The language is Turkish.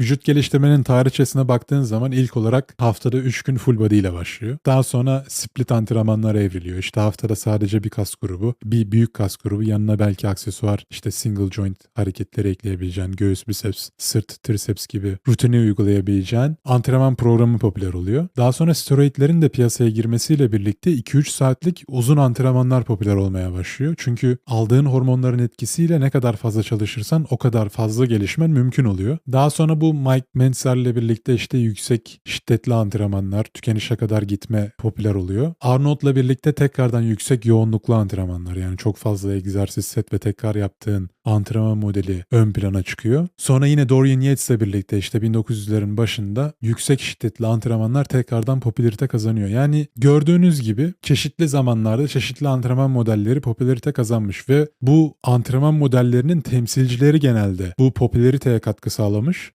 Vücut geliştirmenin tarihçesine baktığın zaman ilk olarak haftada 3 gün full body ile başlıyor. Daha sonra split antrenmanlar evriliyor. İşte haftada sadece bir kas grubu, bir büyük kas grubu, yanına belki aksesuar, işte single joint hareketleri ekleyebileceğin, göğüs, biceps, sırt, triceps gibi rutini uygulayabileceğin antrenman programı popüler oluyor. Daha sonra steroidlerin de piyasaya girmesiyle birlikte 2-3 saatlik uzun antrenmanlar popüler olmaya başlıyor. Çünkü aldığın hormonların etkisiyle ne kadar fazla çalışırsan o kadar fazla gelişmen mümkün oluyor. Daha sonra bu Mike Mentzer'le birlikte işte yüksek şiddetli antrenmanlar, tükenişe kadar gitme popüler oluyor. Arnold'la birlikte tekrardan yüksek yoğunluklu antrenmanlar yani çok fazla egzersiz set ve tekrar yaptığın antrenman modeli ön plana çıkıyor. Sonra yine Dorian Yates'le birlikte işte 1900'lerin başında yüksek şiddetli antrenmanlar tekrardan popülerite kazanıyor. Yani gördüğünüz gibi çeşitli zamanlarda çeşitli antrenman modelleri popülerite kazanmış ve bu antrenman modellerinin temsilcileri genelde bu popülariteye katkı sağlamış.